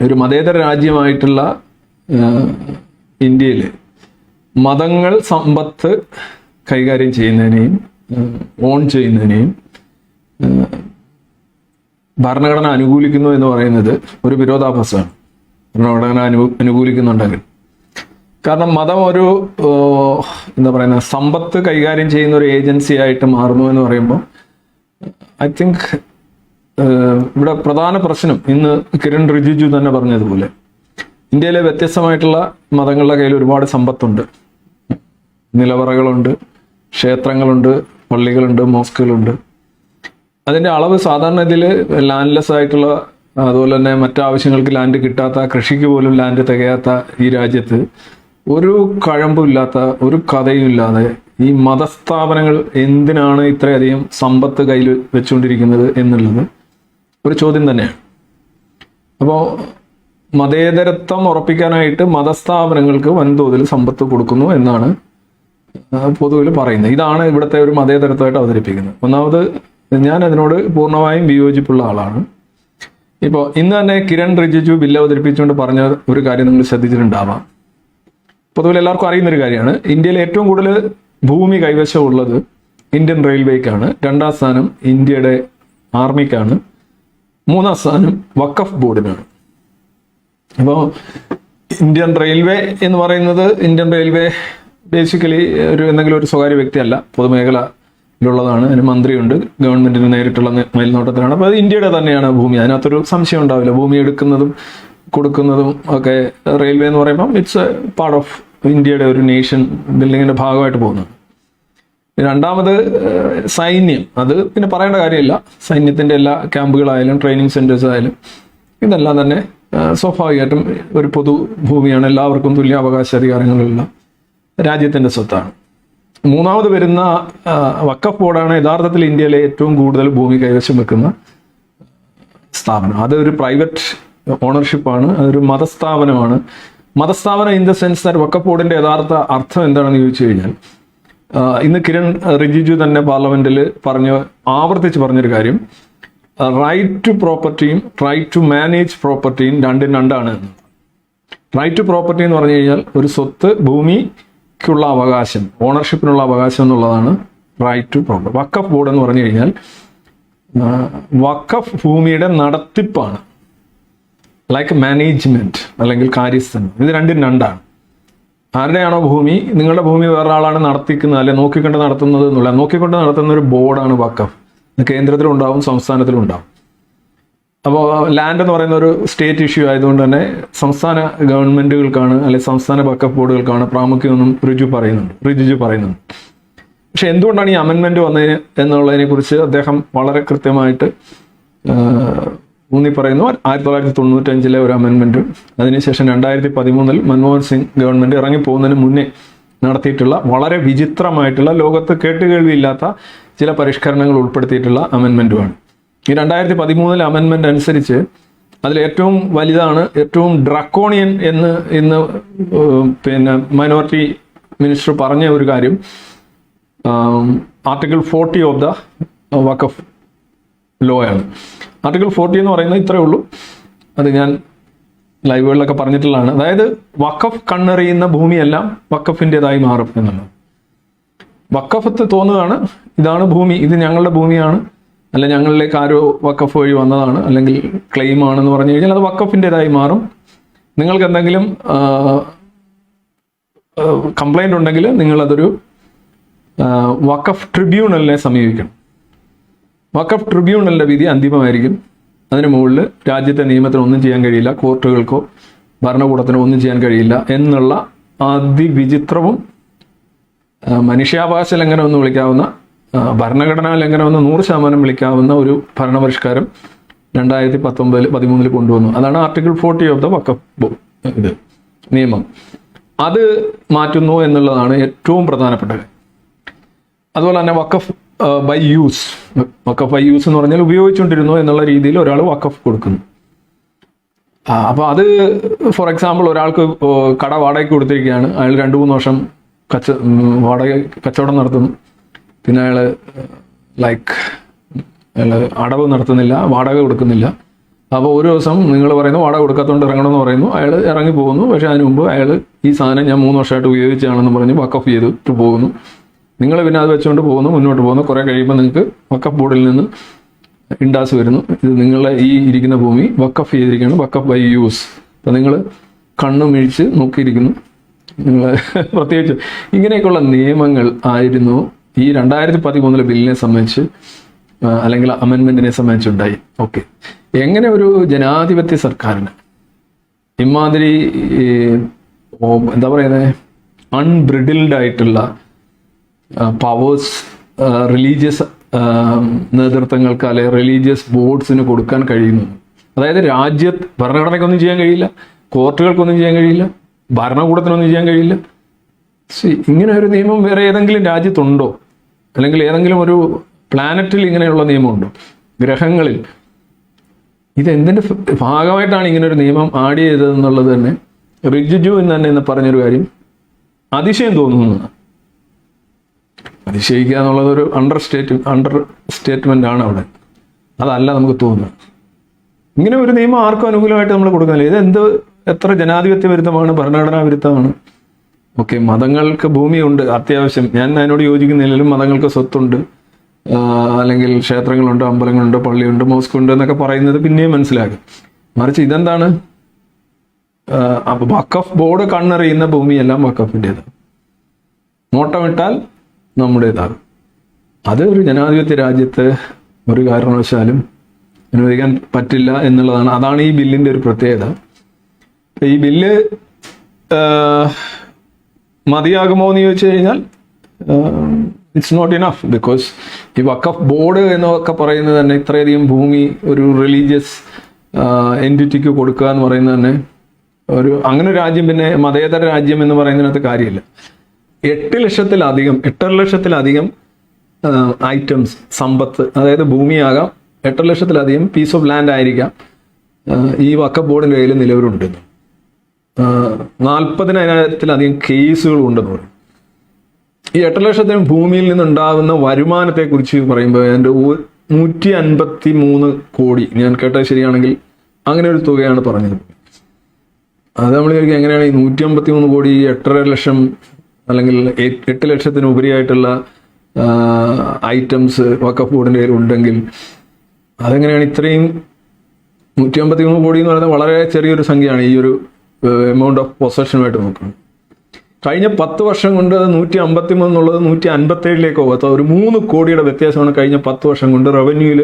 ഒരു മതേതര രാജ്യമായിട്ടുള്ള ഇന്ത്യയിൽ മതങ്ങൾ സമ്പത്ത് കൈകാര്യം ചെയ്യുന്നതിനെയും ഓൺ ചെയ്യുന്നതിനെയും ഭരണഘടന അനുകൂലിക്കുന്നു എന്ന് പറയുന്നത് ഒരു വിരോധാഭാസമാണ്. ഭരണഘടന അനു അനുകൂലിക്കുന്നുണ്ടെങ്കിൽ. കാരണം മതം ഒരു എന്താ പറയുന്ന സമ്പത്ത് കൈകാര്യം ചെയ്യുന്ന ഒരു ഏജൻസി ആയിട്ട് മാറുന്നു എന്ന് പറയുമ്പോൾ ഐ തിങ്ക് ഇവിടെ പ്രധാന പ്രശ്നം ഇന്ന് കിരൺ റിജിജു തന്നെ പറഞ്ഞതുപോലെ. ഇന്ത്യയിലെ വ്യത്യസ്തമായിട്ടുള്ള മതങ്ങളുടെ കയ്യിൽ ഒരുപാട് സമ്പത്തുണ്ട്. നിലവറകളുണ്ട് ക്ഷേത്രങ്ങളുണ്ട് പള്ളികളുണ്ട് മോസ്കുകളുണ്ട്. അതിന്റെ അളവ് സാധാരണ ഇതിൽ ലാൻഡ്ലെസ് ആയിട്ടുള്ള അതുപോലെ തന്നെ മറ്റാവശ്യങ്ങൾക്ക് ലാൻഡ് കിട്ടാത്ത കൃഷിക്ക് പോലും ലാൻഡ് തികയാത്ത ഈ രാജ്യത്ത് ഒരു കഴമ്പുമില്ലാത്ത ഒരു കഥയും ഇല്ലാതെ ഈ മതസ്ഥാപനങ്ങൾ എന്തിനാണ് ഇത്രയധികം സമ്പത്ത് കയ്യിൽ വെച്ചുകൊണ്ടിരിക്കുന്നത് എന്നുള്ളത് ഒരു ചോദ്യം തന്നെയാണ് അപ്പോൾ മതേതരത്വം ഉറപ്പിക്കാനായിട്ട് മതസ്ഥാപനങ്ങൾക്ക് വൻതോതിൽ സമ്പത്ത് കൊടുക്കുന്നു എന്നാണ് പൊതുവിൽ പറയുന്നത്. ഇതാണ് ഇവിടുത്തെ ഒരു മതേതരത്വമായിട്ട് അവതരിപ്പിക്കുന്നത്. ഒന്നാമത് ഞാൻ അതിനോട് പൂർണമായും വിയോജിപ്പുള്ള ആളാണ്. ഇപ്പോൾ ഇന്ന് തന്നെ കിരൺ റിജിജു ബില്ല് അവതരിപ്പിച്ചുകൊണ്ട് പറഞ്ഞ ഒരു കാര്യം നിങ്ങൾ ശ്രദ്ധിച്ചിട്ടുണ്ടാവാം. പൊതുവിൽ എല്ലാവർക്കും അറിയുന്ന ഒരു കാര്യമാണ്. ഇന്ത്യയിൽ ഏറ്റവും കൂടുതൽ ഭൂമി കൈവശമുള്ളത് ഇന്ത്യൻ റെയിൽവേക്കാണ്. രണ്ടാം സ്ഥാനം ഇന്ത്യയുടെ ആർമിക്കാണ്. മൂന്നാം സ്ഥാനം വക്കഫ് ബോർഡിനാണ്. അപ്പോൾ ഇന്ത്യൻ റെയിൽവേ എന്ന് പറയുന്നത് ഇന്ത്യൻ റെയിൽവേ ബേസിക്കലി ഒരു എന്തെങ്കിലും ഒരു സ്വകാര്യ വ്യക്തിയല്ല പൊതുമേഖല ഉള്ളതാണ് അതിന് മന്ത്രിയുണ്ട് ഗവൺമെന്റിന് നേരിട്ടുള്ള മേൽനോട്ടത്തിലാണ്. അപ്പോൾ അത് ഇന്ത്യയുടെ തന്നെയാണ് ഭൂമി. അതിനകത്തൊരു സംശയം ഉണ്ടാവില്ല. ഭൂമി എടുക്കുന്നതും കൊടുക്കുന്നതും ഒക്കെ റെയിൽവേ എന്ന് പറയുമ്പോൾ ഇറ്റ്സ് എ പാർട്ട് ഓഫ് ഇന്ത്യയുടെ ഒരു നേഷൻ ബിൽഡിങ്ങിന്റെ ഭാഗമായിട്ട് പോകുന്നത്. രണ്ടാമത് സൈന്യം. അത് പിന്നെ പറയേണ്ട കാര്യമില്ല. സൈന്യത്തിന്റെ എല്ലാ ക്യാമ്പുകളായാലും ട്രെയിനിങ് സെന്റേഴ്സ് ആയാലും ഇതെല്ലാം തന്നെ സ്വാഭാവികമായിട്ടും ഒരു പൊതു ഭൂമിയാണ്. എല്ലാവർക്കും തുല്യ അവകാശ അധികാരങ്ങളുള്ള രാജ്യത്തിന്റെ സ്വത്താണ്. മൂന്നാമത് വരുന്ന വക്കഫ് ബോർഡാണ് യഥാർത്ഥത്തിൽ ഇന്ത്യയിലെ ഏറ്റവും കൂടുതൽ ഭൂമി കൈവശം വെക്കുന്ന സ്ഥാപനം. അതൊരു പ്രൈവറ്റ് ഓണർഷിപ്പാണ് അതൊരു മതസ്ഥാപനമാണ്. മതസ്ഥാപനം in the sense that Waqf ബോർഡിന്റെ യഥാർത്ഥ അർത്ഥം എന്താണെന്ന് ചോദിച്ചു കഴിഞ്ഞാൽ ഇന്ന് കിരൺ റിജിജു തന്നെ പാർലമെന്റിൽ പറഞ്ഞ ആവർത്തിച്ച് പറഞ്ഞൊരു കാര്യം. റൈറ്റ് ടു പ്രോപ്പർട്ടിയും റൈറ്റ് ടു മാനേജ് പ്രോപ്പർട്ടിയും രണ്ടും രണ്ടാണ്. റൈറ്റ് ടു പ്രോപ്പർട്ടി എന്ന് പറഞ്ഞു കഴിഞ്ഞാൽ ഒരു സ്വത്ത് ഭൂമിക്കുള്ള അവകാശം ഓണർഷിപ്പിനുള്ള അവകാശം എന്നുള്ളതാണ് right to property Waqf board എന്ന് പറഞ്ഞു കഴിഞ്ഞാൽ വക്കഫ് ഭൂമിയുടെ നടത്തിപ്പാണ്. ലൈക്ക് മാനേജ്മെന്റ് അല്ലെങ്കിൽ കാര്യസ്ഥനം ഇത് രണ്ടും രണ്ടാണ്. ആരുടെയാണോ ഭൂമി? നിങ്ങളുടെ ഭൂമി വേറൊരാളാണ് നടത്തിക്കുന്നത് അല്ലെ നോക്കിക്കൊണ്ട് നടത്തുന്നത് എന്നുള്ള നോക്കിക്കൊണ്ട് നടത്തുന്ന ഒരു ബോർഡാണ് വക്കഫ് കേന്ദ്രത്തിലും ഉണ്ടാവും സംസ്ഥാനത്തിലും ഉണ്ടാവും അപ്പോൾ ലാൻഡ് എന്ന് പറയുന്ന ഒരു സ്റ്റേറ്റ് ഇഷ്യൂ ആയതുകൊണ്ട് തന്നെ സംസ്ഥാന ഗവൺമെന്റുകൾക്കാണ് അല്ലെ സംസ്ഥാന വക്കഫ് ബോർഡുകൾക്കാണ് പ്രാമുഖ്യമെന്നും റിജു പറയുന്നുണ്ട്. റിജിജു പറയുന്നുണ്ട്. പക്ഷെ എന്തുകൊണ്ടാണ് ഈ അമെൻമെന്റ് വന്നതിന് എന്നുള്ളതിനെ കുറിച്ച് അദ്ദേഹം വളരെ കൃത്യമായിട്ട് ഊന്നി പറയുന്നു ആയിരത്തി തൊള്ളായിരത്തി തൊണ്ണൂറ്റഞ്ചിലെ ഒരു അമെൻമെന്റ് അതിനുശേഷം രണ്ടായിരത്തി പതിമൂന്നിൽ മൻമോഹൻ സിംഗ് ഗവൺമെന്റ് ഇറങ്ങിപ്പോകുന്നതിന് മുന്നേ നടത്തിയിട്ടുള്ള വളരെ വിചിത്രമായിട്ടുള്ള ലോകത്ത് കേട്ടുകേൾവിയില്ലാത്ത ചില പരിഷ്കരണങ്ങൾ ഉൾപ്പെടുത്തിയിട്ടുള്ള അമെൻമെന്റുമാണ് ഈ രണ്ടായിരത്തി പതിമൂന്നിലെ അമെൻമെന്റ് അനുസരിച്ച് അതിൽ ഏറ്റവും വലുതാണ് ഏറ്റവും ഡ്രക്കോണിയൻ എന്ന് ഇന്ന് പിന്നെ മൈനോറിറ്റി മിനിസ്റ്റർ പറഞ്ഞ ഒരു കാര്യം article forty of the Waqf law ആണ്. ആർട്ടിക്കിൾ ഫോർട്ടി എന്ന് പറയുന്നത് ഇത്രയേ ഉള്ളൂ. അത് ഞാൻ ലൈവുകളിലൊക്കെ പറഞ്ഞിട്ടുള്ളതാണ്. അതായത് വക്കഫ് കണ്ണെറിയുന്ന ഭൂമിയെല്ലാം വക്കഫിന്റെതായി മാറും എന്നുള്ളത്. വക്കഫത്ത് തോന്നുകയാണ് ഇതാണ് ഭൂമി ഇത് ഞങ്ങളുടെ ഭൂമിയാണ് അല്ല ഞങ്ങളിലേക്ക് ആരോ വക്കഫ് വഴി വന്നതാണ് അല്ലെങ്കിൽ ക്ലെയിം ആണെന്ന് പറഞ്ഞു കഴിഞ്ഞാൽ അത് വക്കഫിന്റെതായി മാറും. നിങ്ങൾക്ക് എന്തെങ്കിലും കംപ്ലൈന്റ് ഉണ്ടെങ്കിൽ നിങ്ങളതൊരു വക്കഫ് ട്രിബ്യൂണലിനെ സമീപിക്കണം. വഖഫ് ട്രിബ്യൂണലിന്റെ വിധി അന്തിമമായിരിക്കും. അതിന് മുകളിൽ രാജ്യത്തെ നിയമത്തിന് ഒന്നും ചെയ്യാൻ കഴിയില്ല കോർട്ടുകൾക്കോ ഭരണകൂടത്തിനോ ഒന്നും ചെയ്യാൻ കഴിയില്ല എന്നുള്ള അതിവിചിത്രവും മനുഷ്യാവകാശ ലംഘനം എന്ന് വിളിക്കാവുന്ന ഭരണഘടനാ ലംഘനം എന്ന് നൂറ് ശതമാനം വിളിക്കാവുന്ന ഒരു ഭരണപരിഷ്കാരം രണ്ടായിരത്തി പത്തൊമ്പതിൽ പതിമൂന്നിൽ കൊണ്ടുവന്നു. അതാണ് article forty of the Waqf ഇത് നിയമം. അത് മാറ്റുന്നു എന്നുള്ളതാണ് ഏറ്റവും പ്രധാനപ്പെട്ടത് അതുപോലെ തന്നെ Waqf by use Waqf by use എന്ന് പറഞ്ഞാൽ ഉപയോഗിച്ചുകൊണ്ടിരുന്നു എന്നുള്ള രീതിയിൽ ഒരാൾ വക്കഫ് കൊടുക്കുന്നു. അപ്പോൾ അപ്പൊ അത് ഫോർ എക്സാമ്പിൾ ഒരാൾക്ക് കട വാടകയ്ക്ക് കൊടുത്തിരിക്കുകയാണ്. അയാൾ രണ്ട് മൂന്ന് വർഷം കച്ച വാടക കച്ചവടം നടത്തുന്നു. പിന്നെ അയാൾ ലൈക്ക് അയാൾ അടവ് നടത്തുന്നില്ല വാടക കൊടുക്കുന്നില്ല. അപ്പോൾ ഒരു ദിവസം നിങ്ങൾ പറയുന്നു വാടക കൊടുക്കാത്തതുകൊണ്ട് ഇറങ്ങണമെന്ന് പറയുന്നു. അയാൾ ഇറങ്ങി പോകുന്നു പക്ഷേ അതിന് മുമ്പ് അയാൾ ഈ സാധനം ഞാൻ മൂന്ന് വർഷമായിട്ട് ഉപയോഗിച്ചാണെന്ന് പറഞ്ഞ് വക്കഫ് ചെയ്തിട്ട് പോകുന്നു. നിങ്ങൾ പിന്നെ അത് വെച്ചുകൊണ്ട് പോകുന്നു മുന്നോട്ട് പോകുന്നു. കുറേ കഴിയുമ്പോൾ നിങ്ങൾക്ക് വക്കഫ് ബോർഡിൽ നിന്ന് ഇൻഡാസ് വരുന്നു. ഇത് നിങ്ങളെ ഈ ഇരിക്കുന്ന ഭൂമി വക്കഫ് ചെയ്തിരിക്കുകയാണ് വക്കഫ് ബൈ യൂസ്. അപ്പം നിങ്ങൾ കണ്ണു മിഴിച്ച് നോക്കിയിരിക്കുന്നു. നിങ്ങൾ പ്രത്യേകിച്ച് ഇങ്ങനെയൊക്കെയുള്ള നിയമങ്ങൾ ആയിരുന്നു ഈ രണ്ടായിരത്തി പതിമൂന്നിലെ ബില്ലിനെ സംബന്ധിച്ച് അല്ലെങ്കിൽ സംബന്ധിച്ച് സംബന്ധിച്ചുണ്ടായി. ഓക്കെ. എങ്ങനെ ഒരു ജനാധിപത്യ സർക്കാരിന് ഇമാതിരി എന്താ പറയുന്നത് അൺബ്രിഡിൽഡ് ആയിട്ടുള്ള പവേഴ്സ് റിലീജിയസ് നേതൃത്വങ്ങൾക്ക് അല്ലെങ്കിൽ റിലീജിയസ് ബോർഡ്സിന് കൊടുക്കാൻ കഴിയുന്നു. അതായത് രാജ്യത്ത് ഭരണഘടനയ്ക്കൊന്നും ചെയ്യാൻ കഴിയില്ല കോർട്ടുകൾക്കൊന്നും ചെയ്യാൻ കഴിയില്ല ഭരണകൂടത്തിനൊന്നും ചെയ്യാൻ കഴിയില്ല. ഇങ്ങനെ ഒരു നിയമം വേറെ ഏതെങ്കിലും രാജ്യത്തുണ്ടോ? അല്ലെങ്കിൽ ഏതെങ്കിലും ഒരു പ്ലാനറ്റിൽ ഇങ്ങനെയുള്ള നിയമമുണ്ടോ? ഗ്രഹങ്ങളിൽ. ഇത് എന്തിന്റെ ഭാഗമായിട്ടാണ് ഇങ്ങനെ ഒരു നിയമം ആഡ് ചെയ്തതെന്നുള്ളത് തന്നെ റിജിജു എന്ന് തന്നെ ഇന്ന് പറഞ്ഞൊരു കാര്യം അതിശയം തോന്നുന്നു. അതിശയിക്കുക എന്നുള്ളത് ഒരു അണ്ടർ സ്റ്റേറ്റ് അണ്ടർ സ്റ്റേറ്റ്മെന്റ് ആണ് അവിടെ. അതല്ല നമുക്ക് തോന്നുന്നത്. ഇങ്ങനെ ഒരു നിയമം ആർക്കും അനുകൂലമായിട്ട് നമ്മൾ കൊടുക്കുന്നില്ല. ഇത് എന്ത് എത്ര ജനാധിപത്യ വിരുദ്ധമാണ് ഭരണഘടനാ വിരുദ്ധമാണ്. ഓക്കെ മതങ്ങൾക്ക് ഭൂമിയുണ്ട് അത്യാവശ്യം. ഞാൻ അതിനോട് യോജിക്കുന്നില്ലെങ്കിലും മതങ്ങൾക്ക് സ്വത്തുണ്ട്. അല്ലെങ്കിൽ ക്ഷേത്രങ്ങളുണ്ട് അമ്പലങ്ങളുണ്ട് പള്ളിയുണ്ട് മോസ്ക് ഉണ്ട് എന്നൊക്കെ പറയുന്നത് പിന്നെയും മനസ്സിലാകും. മറിച്ച് ഇതെന്താണ്? വക്കഫ് ബോർഡ് കണ്ണെറിയുന്ന ഭൂമിയെല്ലാം വഖഫിന്റെത്. നോട്ടമിട്ടാൽ നമ്മുടേതാകും അത് ഒരു ജനാധിപത്യ രാജ്യത്ത് ഒരു കാരണവശാലും അനുവദിക്കാൻ പറ്റില്ല എന്നുള്ളതാണ്. അതാണ് ഈ ബില്ലിന്റെ ഒരു പ്രത്യേകത. ഈ ബില്ല് മതിയാകുമോ എന്ന് ചോദിച്ചു കഴിഞ്ഞാൽ ഇറ്റ്സ് നോട്ട് ഇനഫ് ബിക്കോസ് ഈ വക്കഫ് ബോർഡ് എന്നൊക്കെ പറയുന്നത് തന്നെ ഇത്രയധികം ഭൂമി ഒരു റിലീജിയസ് എന്റിറ്റിക്ക് കൊടുക്കുക എന്ന് പറയുന്നത് തന്നെ ഒരു അങ്ങനെ രാജ്യം പിന്നെ മതേതര രാജ്യം എന്ന് പറയുന്നതിനകത്ത് കാര്യമില്ല. എട്ട് ലക്ഷത്തിലധികം എട്ടര ലക്ഷത്തിലധികം ഐറ്റംസ് സമ്പത്ത് അതായത് ഭൂമിയാകാം. എട്ടര ലക്ഷത്തിലധികം പീസ് ഓഫ് ലാൻഡ് ആയിരിക്കാം. ഈ വക്കഫ് ബോർഡിന്റെ കയ്യിൽ നിലവിലുണ്ട്. നാൽപ്പതിനായിരത്തിലധികം കേസുകൾ ഉണ്ടെന്ന് പറയും. ഈ എട്ട് ലക്ഷത്തിന് ഭൂമിയിൽ നിന്നുണ്ടാകുന്ന വരുമാനത്തെ കുറിച്ച് പറയുമ്പോൾ എന്റെ നൂറ്റി അൻപത്തി മൂന്ന് കോടി. ഞാൻ കേട്ടത് ശരിയാണെങ്കിൽ അങ്ങനെ ഒരു തുകയാണ് പറഞ്ഞത്. അത് നമ്മൾ ചോദിക്കുക എങ്ങനെയാണ് ഈ നൂറ്റി അമ്പത്തി മൂന്ന് കോടി എട്ടര ലക്ഷം അല്ലെങ്കിൽ എട്ട് ലക്ഷത്തിന് ഉപരിയായിട്ടുള്ള ഐറ്റംസ് വക്കഫ് ബോർഡിന്റെ കയ്യിൽ ഉണ്ടെങ്കിൽ അതെങ്ങനെയാണ് ഇത്രയും നൂറ്റി അമ്പത്തി മൂന്ന് കോടി എന്ന് പറയുന്നത് വളരെ ചെറിയൊരു സംഖ്യയാണ് ഈ ഒരു എമൗണ്ട് ഓഫ് പൊസഷനുമായിട്ട് നോക്കുന്നത്. കഴിഞ്ഞ പത്ത് വർഷം കൊണ്ട് അത് നൂറ്റി അമ്പത്തി മൂന്നുള്ളത് നൂറ്റി അൻപത്തി ഏഴിലേക്ക് പോകാത്ത ഒരു മൂന്ന് കോടിയുടെ വ്യത്യാസമാണ് കഴിഞ്ഞ പത്ത് വർഷം കൊണ്ട് റവന്യൂവിൽ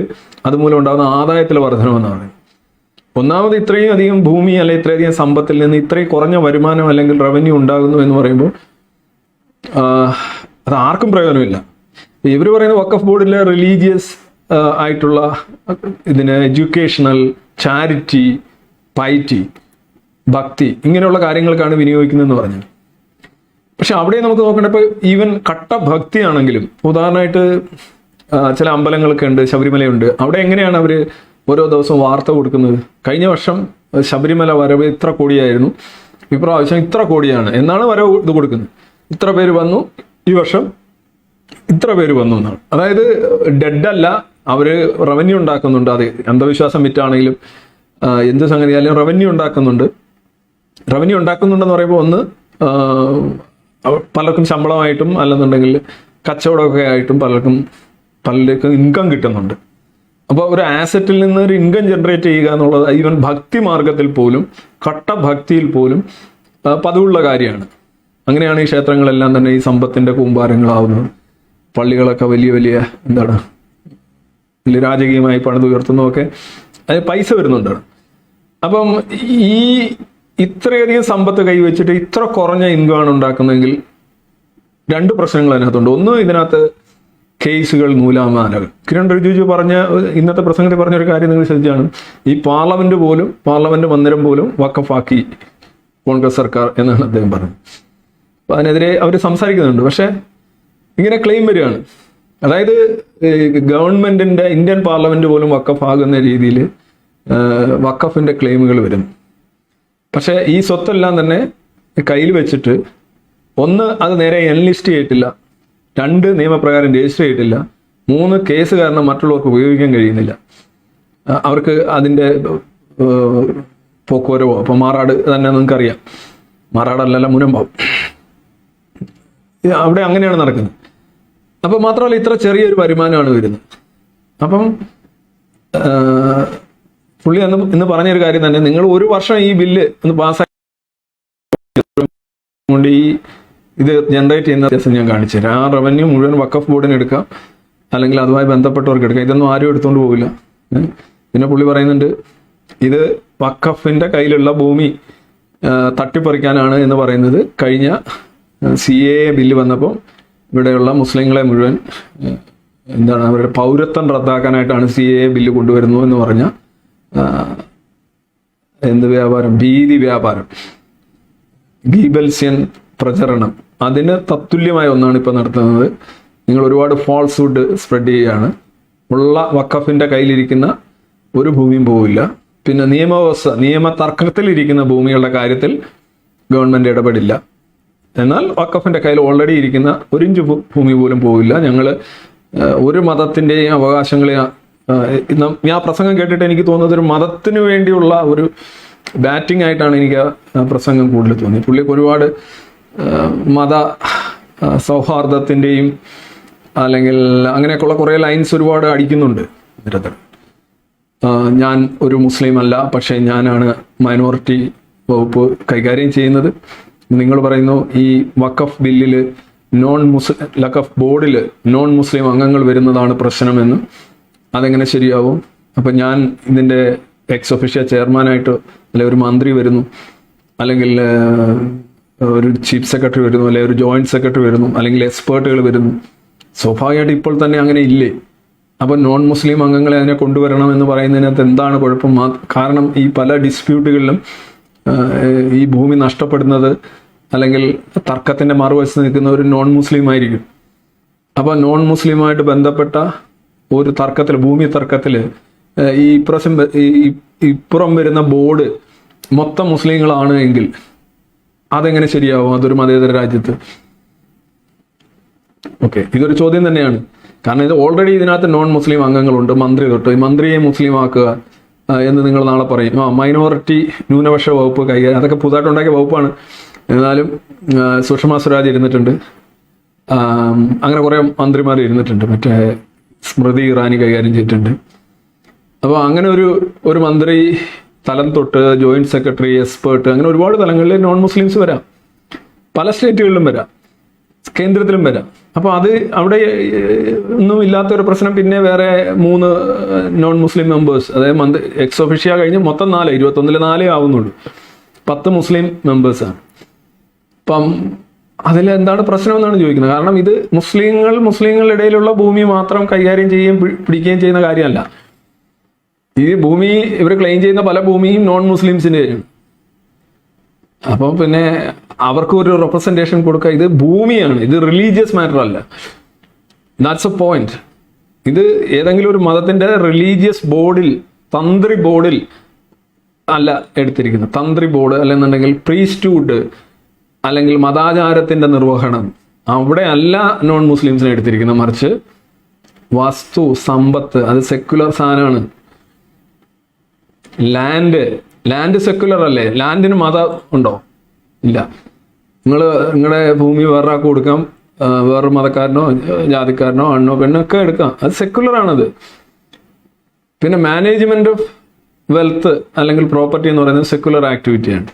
അതുമൂലം ഉണ്ടാകുന്ന ആദായത്തിലെ വർധനമെന്നാണ് ഒന്നാമത് ഇത്രയും അധികം ഭൂമി അല്ലെങ്കിൽ ഇത്രയധികം സമ്പത്തിൽ നിന്ന് ഇത്രയും കുറഞ്ഞ വരുമാനം അല്ലെങ്കിൽ റവന്യൂ ഉണ്ടാകുന്നു എന്ന് പറയുമ്പോൾ അത് ആർക്കും പ്രയോജനമില്ല. ഇവർ പറയുന്ന വക്കഫ് ബോർഡിലെ റിലീജിയസ് ആയിട്ടുള്ള ഇതിന് എഡ്യൂക്കേഷണൽ ചാരിറ്റി പൈറ്റി ഭക്തി ഇങ്ങനെയുള്ള കാര്യങ്ങൾക്കാണ് വിനിയോഗിക്കുന്നതെന്ന് പറഞ്ഞു പക്ഷെ അവിടെ നമുക്ക് നോക്കേണ്ട ഇപ്പോൾ ഈവൻ കട്ട ഭക്തിയാണെങ്കിലും ഉദാഹരണമായിട്ട് ചില അമ്പലങ്ങളൊക്കെ ഉണ്ട് ശബരിമലയുണ്ട്. അവിടെ എങ്ങനെയാണ് അവർ ഓരോ ദിവസവും വാർത്ത കൊടുക്കുന്നത്? കഴിഞ്ഞ വർഷം ശബരിമല വരവ് ഇത്ര കോടിയായിരുന്നു. ഇപ്രാവശ്യം ഇത്ര കോടിയാണ്. എന്നാണ് വരവ് ഇത് കൊടുക്കുന്നത്? ഇത്ര പേര് വന്നു ഈ വർഷം ഇത്ര പേര് വന്നു എന്നാണ്. അതായത് ഡെഡ് അല്ല അവർ റവന്യൂ ഉണ്ടാക്കുന്നുണ്ട്. അത് അന്ധവിശ്വാസം വിറ്റാണെങ്കിലും എന്ത് സംഗതിയായാലും റവന്യൂ ഉണ്ടാക്കുന്നുണ്ട്. റവന്യൂ ഉണ്ടാക്കുന്നുണ്ടെന്ന് പറയുമ്പോൾ ഒന്ന് പലർക്കും ശമ്പളമായിട്ടും അല്ലെന്നുണ്ടെങ്കിൽ കച്ചവടമൊക്കെ ആയിട്ടും പലർക്കും പലർക്കും ഇൻകം കിട്ടുന്നുണ്ട്. അപ്പോൾ ഒരു ആസറ്റിൽ നിന്ന് ഒരു ഇൻകം ജനറേറ്റ് ചെയ്യുക എന്നുള്ളത് ഈവൻ ഭക്തി മാർഗത്തിൽ പോലും കട്ട ഭക്തിയിൽ പോലും പതിവുള്ള കാര്യമാണ്. അങ്ങനെയാണ് ഈ ക്ഷേത്രങ്ങളെല്ലാം തന്നെ ഈ സമ്പത്തിന്റെ കൂമ്പാരങ്ങളാവുന്നത്. പള്ളികളൊക്കെ വലിയ വലിയ എന്താണ് വലിയ രാജകീയമായി പണിതുയർത്തുന്നതൊക്കെ അത് പൈസ വരുന്നുണ്ട്. അപ്പം ഈ ഇത്രയധികം സമ്പത്ത് കൈവച്ചിട്ട് ഇത്ര കുറഞ്ഞ ഇൻകമാണ് ഉണ്ടാക്കുന്നതെങ്കിൽ രണ്ട് പ്രശ്നങ്ങൾ അതിനകത്തുണ്ട്. ഒന്ന് ഇതിനകത്ത് കേസുകൾ നൂലാമാലകൾ. കിരൺ റിജിജു പറഞ്ഞ ഇന്നത്തെ പ്രസംഗത്തിൽ പറഞ്ഞ ഒരു കാര്യം നിങ്ങൾ ശ്രദ്ധിച്ചാണ്. ഈ പാർലമെന്റ് പോലും പാർലമെന്റ് മന്ദിരം പോലും വക്കഫാക്കി കോൺഗ്രസ് സർക്കാർ എന്നാണ് അദ്ദേഹം പറഞ്ഞത്. അപ്പൊ അതിനെതിരെ അവർ സംസാരിക്കുന്നുണ്ട്. പക്ഷേ ഇങ്ങനെ ക്ലെയിം വരികയാണ്. അതായത് ഗവൺമെന്റിന്റെ ഇന്ത്യൻ പാർലമെന്റ് പോലും വക്കഫ് ആകുന്ന രീതിയിൽ വക്കഫിന്റെ ക്ലെയിമുകൾ വരും. പക്ഷേ ഈ സ്വത്തെല്ലാം തന്നെ കയ്യിൽ വെച്ചിട്ട് ഒന്ന് അത് നേരെ എൻലിസ്റ്റ് ചെയ്തിട്ടില്ല. രണ്ട് നിയമപ്രകാരം രജിസ്റ്റർ ചെയ്തിട്ടില്ല. മൂന്ന് കേസ് കാരണം മറ്റുള്ളവർക്ക് ഉപയോഗിക്കാൻ കഴിയുന്നില്ല. അവർക്ക് അതിന്റെ പോക്കുവരവോ? അപ്പോൾ മാറാട് തന്നെ നിങ്ങൾക്കറിയാം. മാറാടല്ലല്ല മുനമ്പാവും. അവിടെ അങ്ങനെയാണ് നടക്കുന്നത്. അപ്പം മാത്രമല്ല ഇത്ര ചെറിയൊരു വരുമാനമാണ് വരുന്നത്. അപ്പം പുള്ളി അന്ന് ഇന്ന് പറഞ്ഞൊരു കാര്യം തന്നെ നിങ്ങൾ ഒരു വർഷം ഈ ബില്ല് ഒന്ന് പാസ്സാക്കി കൊണ്ട് ഈ ഇത് ജനറേറ്റ് ചെയ്യുന്ന വ്യത്യാസം ഞാൻ കാണിച്ചു തരാം. ആ റവന്യൂ മുഴുവൻ വക്കഫ് ബോർഡിന് എടുക്കാം. അല്ലെങ്കിൽ അതുമായി ബന്ധപ്പെട്ടവർക്ക് എടുക്കാം. ഇതൊന്നും ആരും എടുത്തുകൊണ്ട് പോകില്ല പിന്നെ പുള്ളി പറയുന്നുണ്ട് ഇത് വക്കഫിന്റെ കയ്യിലുള്ള ഭൂമി തട്ടിപ്പറിക്കാനാണ് എന്ന് പറയുന്നത്. കഴിഞ്ഞ സി എ ബില്ല് വന്നപ്പോൾ ഇവിടെയുള്ള മുസ്ലിങ്ങളെ മുഴുവൻ എന്താണ് അവരുടെ പൗരത്വം റദ്ദാക്കാനായിട്ടാണ് സി എ ബില്ല് കൊണ്ടുവരുന്നു എന്ന് പറഞ്ഞ എന്ത് വ്യാപാരം? ഭീതി വ്യാപാരം. ഗീബൽസ്യൻ പ്രചരണം. അതിന് തത്തുല്യമായ ഒന്നാണ് ഇപ്പോൾ നടത്തുന്നത്. നിങ്ങൾ ഒരുപാട് ഫോൾസ് ഹുഡ് സ്പ്രെഡ് ചെയ്യുകയാണ് ഉള്ള വക്കഫിന്റെ കയ്യിലിരിക്കുന്ന ഒരു ഭൂമിയും പോവില്ല. പിന്നെ നിയമവ്യവസ്ഥ നിയമ തർക്കത്തിലിരിക്കുന്ന ഭൂമികളുടെ കാര്യത്തിൽ ഗവൺമെന്റ് ഇടപെടില്ല. എന്നാൽ വക്കഫിന്റെ കയ്യിൽ ഓൾറെഡി ഇരിക്കുന്ന ഒരു ഇഞ്ച് ഭൂമി പോലും പോവില്ല. ഞങ്ങൾ ഒരു മതത്തിന്റെയും അവകാശങ്ങളെ ഞാൻ പ്രസംഗം കേട്ടിട്ട് എനിക്ക് തോന്നുന്നത് ഒരു മതത്തിന് വേണ്ടിയുള്ള ഒരു ബാറ്റിംഗ് ആയിട്ടാണ് എനിക്ക് ആ പ്രസംഗം കൂടുതൽ തോന്നി പുള്ളിക്ക് ഒരുപാട് മത സൗഹാർദ്ദത്തിന്റെയും അല്ലെങ്കിൽ അങ്ങനെയൊക്കെയുള്ള കുറേ ലൈൻസ് ഒരുപാട് അടിക്കുന്നുണ്ട് നിരന്തരം. ഞാൻ ഒരു മുസ്ലിം അല്ല പക്ഷേ ഞാനാണ് മൈനോറിറ്റി വകുപ്പ് കൈകാര്യം ചെയ്യുന്നത്. നിങ്ങൾ പറയുന്നു ഈ വഖഫ് ബില്ലിൽ നോൺ മുസ്ലിം ലഖഫ് ബോർഡിൽ നോൺ മുസ്ലിം അംഗങ്ങൾ വരുന്നതാണ് പ്രശ്നമെന്ന് അതെങ്ങനെ ശരിയാവും? അപ്പം ഞാൻ ഇതിന്റെ എക്സ് ഒഫീഷ്യ ചെയർമാനായിട്ട് അല്ലെ ഒരു മന്ത്രി വരുന്നു അല്ലെങ്കിൽ ഒരു ചീഫ് സെക്രട്ടറി വരുന്നു അല്ലെങ്കിൽ ഒരു ജോയിന്റ് സെക്രട്ടറി വരുന്നു അല്ലെങ്കിൽ എക്സ്പേർട്ടുകൾ വരുന്നു. സ്വാഭാവികമായിട്ട് ഇപ്പോൾ തന്നെ അങ്ങനെ ഇല്ലേ? അപ്പോൾ നോൺ മുസ്ലിം അംഗങ്ങളെ അതിനെ കൊണ്ടുവരണം എന്ന് പറയുന്നതിനകത്ത് എന്താണ് കുഴപ്പം? കാരണം ഈ പല ഡിസ്പ്യൂട്ടുകളിലും ഈ ഭൂമി നഷ്ടപ്പെടുന്നത് അല്ലെങ്കിൽ തർക്കത്തിന്റെ മറുവശത്ത് നിൽക്കുന്ന ഒരു നോൺ മുസ്ലിം ആയിരിക്കും. അപ്പോൾ നോൺ മുസ്ലിമായിട്ട് ബന്ധപ്പെട്ട ഒരു തർക്കത്തിൽ ഭൂമി തർക്കത്തിൽ ഈ ഇപ്രാവശ്യം ഇപ്പുറം വരുന്ന ബോർഡ് മൊത്തം മുസ്ലിങ്ങളാണ് എങ്കിൽ അതെങ്ങനെ ശരിയാവും? അതൊരു മതേതര രാജ്യത്ത്. ഓക്കെ. ഇതൊരു ചോദ്യം തന്നെയാണ്. കാരണം ഇത് ഓൾറെഡി ഇതിനകത്ത് നോൺ മുസ്ലിം അംഗങ്ങളുണ്ട്. മന്ത്രി തൊട്ട്. മന്ത്രിയെ മുസ്ലിം ആക്കുക എന്ന് നിങ്ങൾ നാളെ പറയും. ആ മൈനോറിറ്റി ന്യൂനപക്ഷ വകുപ്പ് കൈകാര്യം അതൊക്കെ പുതുതായിട്ട് ഉണ്ടാക്കിയ വകുപ്പാണ്. എന്നാലും സുഷമ സ്വരാജ് ഇരുന്നിട്ടുണ്ട്. അങ്ങനെ കുറേ മന്ത്രിമാർ ഇരുന്നിട്ടുണ്ട്. മറ്റേ സ്മൃതി ഇറാനി കൈകാര്യം ചെയ്തിട്ടുണ്ട്. അപ്പോൾ അങ്ങനെ ഒരു ഒരു മന്ത്രി തലം തൊട്ട് ജോയിന്റ് സെക്രട്ടറി എക്സ്പേർട്ട് അങ്ങനെ ഒരുപാട് തലങ്ങളിൽ നോൺ മുസ്ലിംസ് വരാം. പല സ്റ്റേറ്റുകളിലും വരാം. കേന്ദ്രത്തിലും വരാം. അപ്പോൾ അത് അവിടെ ഒന്നും ഇല്ലാത്ത ഒരു പ്രശ്നം. പിന്നെ വേറെ മൂന്ന് നോൺ മുസ്ലിം മെമ്പേഴ്സ് അതായത് മന്ത് എക്സ് ഒഫീഷ്യ കഴിഞ്ഞ് മൊത്തം നാല് ഇരുപത്തൊന്നിൽ നാലേ ആവുന്നുള്ളൂ. പത്ത് മുസ്ലിം മെമ്പേഴ്സാണ് അപ്പം അതിൽ എന്താണ് പ്രശ്നം എന്നാണ് ചോദിക്കുന്നത്. കാരണം ഇത് മുസ്ലിങ്ങൾ മുസ്ലിങ്ങളുടെ ഇടയിലുള്ള ഭൂമി മാത്രം കൈകാര്യം ചെയ്യുകയും പിടിക്കുകയും ചെയ്യുന്ന കാര്യമല്ല. ഈ ഭൂമി ഇവർ ക്ലെയിം ചെയ്യുന്ന പല ഭൂമിയും നോൺ മുസ്ലിംസിന്റെയാണ് അപ്പം പിന്നെ അവർക്ക് ഒരു റെപ്രസെന്റേഷൻ കൊടുക്കുക ഇത് ഭൂമിയാണ്. ഇത് റിലീജിയസ് മാറ്റർ അല്ല. ദാറ്റ്സ് എ പോയിന്റ് ഇത് ഏതെങ്കിലും ഒരു മതത്തിന്റെ റിലീജിയസ് ബോർഡിൽ തന്ത്രി ബോർഡിൽ അല്ല എടുത്തിരിക്കുന്നത്. തന്ത്രി ബോർഡ് അല്ലെന്നുണ്ടെങ്കിൽ പ്രീസ്റ്റ്ഹുഡ് അല്ലെങ്കിൽ മതാചാരത്തിന്റെ നിർവഹണം. അവിടെ അല്ല നോൺ മുസ്ലിംസിനെ എടുത്തിരിക്കുന്നത്. മറിച്ച് വസ്തു സമ്പത്ത് അത് സെക്യുലർ സാധനമാണ്. ലാൻഡ് ലാൻഡ് സെക്യുലർ അല്ലേ? ലാൻഡിന് മതം ഉണ്ടോ? ഇല്ല. നിങ്ങൾ നിങ്ങളുടെ ഭൂമി വേറൊരാൾക്ക് കൊടുക്കാം. വേറൊരു മതക്കാരനോ ജാതിക്കാരനോ ആണോ പെണ്ണോ ഒക്കെ എടുക്കാം. അത് സെക്യുലർ ആണത്. പിന്നെ മാനേജ്മെന്റ് ഓഫ് വെൽത്ത് അല്ലെങ്കിൽ പ്രോപ്പർട്ടി എന്ന് പറയുന്നത് സെക്യുലർ ആക്ടിവിറ്റിയാണ്